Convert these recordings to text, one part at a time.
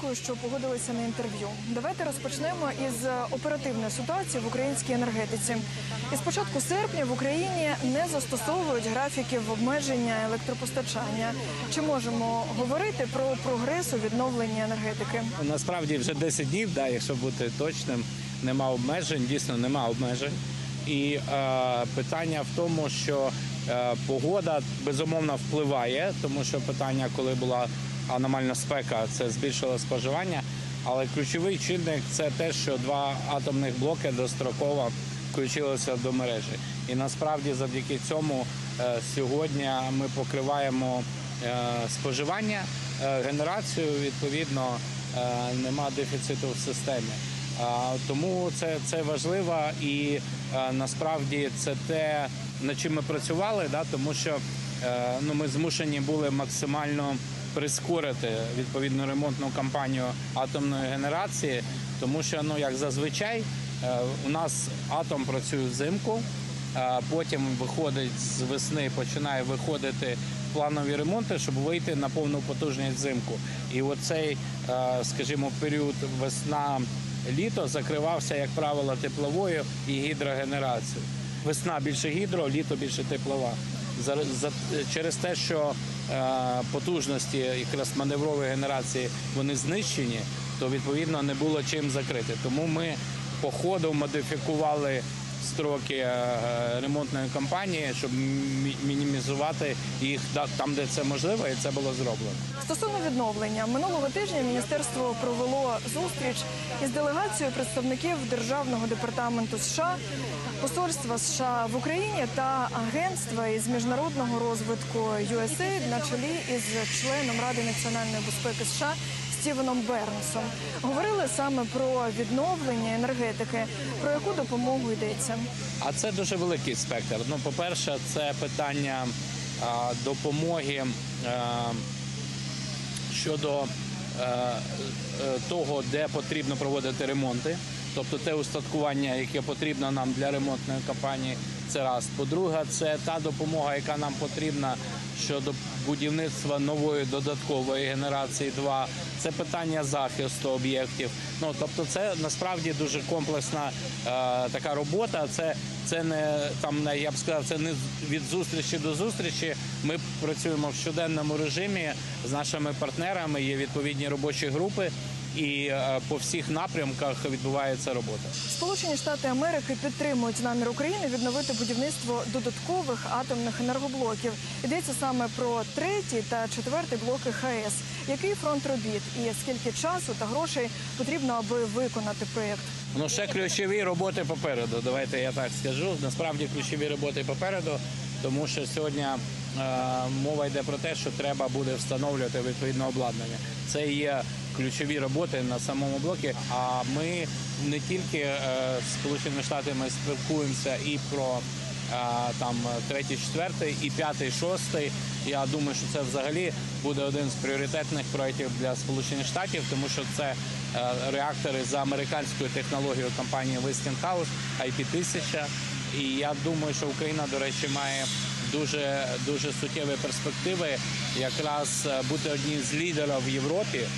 дякую, що погодилися на інтерв'ю. Давайте розпочнемо із оперативної ситуації в українській енергетиці. Із початку серпня в Україні не застосовують графіків обмеження електропостачання. Чи можемо говорити про прогрес у відновленні енергетики? Насправді вже 10 днів, да, якщо бути точним, нема обмежень, дійсно нема обмежень. І е, питання в тому, що е, погода безумовно впливає, тому що питання, коли була аномальна спека, це збільшило споживання. Але ключовий чинник це те, що два атомних блоки достроково включилися до мережі. І насправді завдяки цьому е, сьогодні ми покриваємо е, споживання, е, генерацію, відповідно, нема дефіциту в системі. Тому це, це важливо і насправді це те, над чим ми працювали, да, тому що ну, ми змушені були максимально прискорити відповідну ремонтну кампанію атомної генерації, тому що ну як зазвичай е, у нас атом працює взимку, а потім виходить з весни, починає виходити планові ремонти, щоб вийти на повну потужність взимку. І оцей, е, скажімо, період весна-літо закривався, як правило, тепловою і гідрогенерацією. Весна більше гідро, літо більше теплова. За, за, через те, що е, потужності якраз маневрової генерації вони знищені, то відповідно не було чим закрити. Тому ми по ходу модифікували строки е, ремонтної кампанії, щоб мі- мінімізувати їх та- там, де це можливо, і це було зроблено. Стосовно відновлення минулого тижня міністерство провело зустріч із делегацією представників державного департаменту США, посольства США в Україні та агентства із міжнародного розвитку USAID на чолі із членом Ради національної безпеки США Стівеном Бернсом. Говорили саме про відновлення енергетики, про яку допомогу йдеться. А це дуже великий спектр. Ну, по-перше, це питання а, допомоги а, щодо е, е, того, де потрібно проводити ремонти, тобто те устаткування, яке потрібно нам для ремонтної кампанії, це раз. По-друге, це та допомога, яка нам потрібна щодо будівництва нової додаткової генерації. Два це питання захисту об'єктів. Ну тобто, це насправді дуже комплексна е, така робота. Це це не там не я б сказав, це не від зустрічі до зустрічі. Ми працюємо в щоденному режимі з нашими партнерами. Є відповідні робочі групи, і е, по всіх напрямках відбувається робота. Сполучені Штати Америки підтримують намір України відновити будівництво додаткових атомних енергоблоків. Йдеться саме про третій та четвертий блоки ХАЕС. Який фронт робіт і скільки часу та грошей потрібно, аби виконати проєкт? Ну ще ключові роботи попереду. Давайте я так скажу. Насправді ключові роботи попереду, тому що сьогодні мова йде про те, що треба буде встановлювати відповідне обладнання. Це є ключові роботи на самому блокі. А ми не тільки е, з Сполученими Штатами спілкуємося і про е, там третій, четвертий і п'ятий, шостий. Я думаю, що це взагалі буде один з пріоритетних проєктів для Сполучених Штатів, тому що це е, реактори за американською технологією компанії Westinghouse IP-1000. І я думаю, що Україна, до речі, має дуже дуже суттєві перспективи якраз е, бути одним з лідерів в Європі е,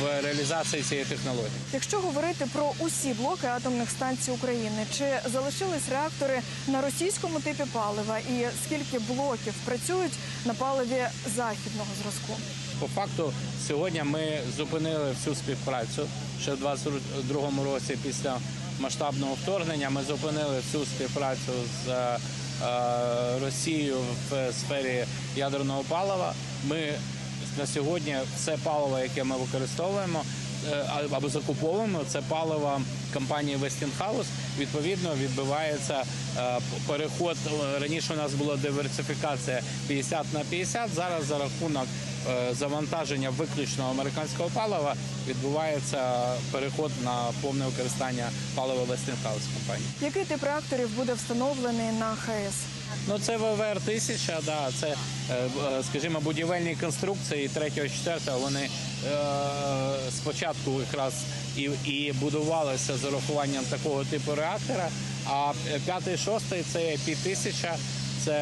в реалізації цієї технології. Якщо говорити про усі блоки атомних станцій України, чи залишились реактори на російському типі палива, і скільки блоків працюють на паливі західного зразку? По факту, сьогодні ми зупинили всю співпрацю ще в 22-му році після масштабного вторгнення. Ми зупинили всю співпрацю з е, е, в сфері ядерного палива. Ми на сьогодні все паливо, яке ми використовуємо е, або закуповуємо, це паливо компанії Westinghouse. Відповідно, відбувається е, переход. Раніше у нас була диверсифікація 50 на 50, Зараз за рахунок завантаження виключно американського палива відбувається переход на повне використання палива Westinghouse компанії. Який тип реакторів буде встановлений на ХАЕС? Ну це ВВР 1000 да, це, е, е, скажімо, будівельні конструкції 3-4, вони е, спочатку якраз і, і будувалися з урахуванням такого типу реактора, а 5-6 це 5000, це це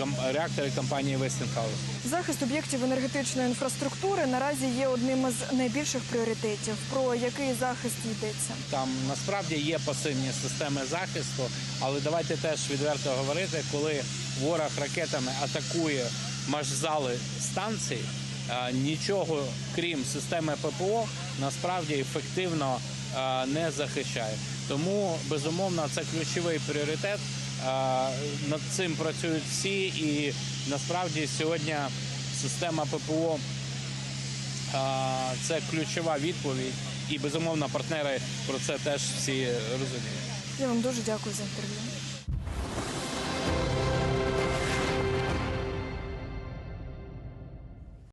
е, реактори компанії Westinghouse. Захист об'єктів енергетичної інфраструктури наразі є одним із найбільших пріоритетів. Про який захист йдеться? Там насправді є пасивні системи захисту, але давайте теж відверто говорити, коли ворог ракетами атакує машзали станцій, е, нічого крім системи ППО насправді ефективно е, не захищає. Тому безумовно це ключовий пріоритет. Над цим працюють всі, і насправді сьогодні система ППО Це ключова відповідь, і безумовно партнери про це теж всі розуміють. Я вам дуже дякую за інтерв'ю.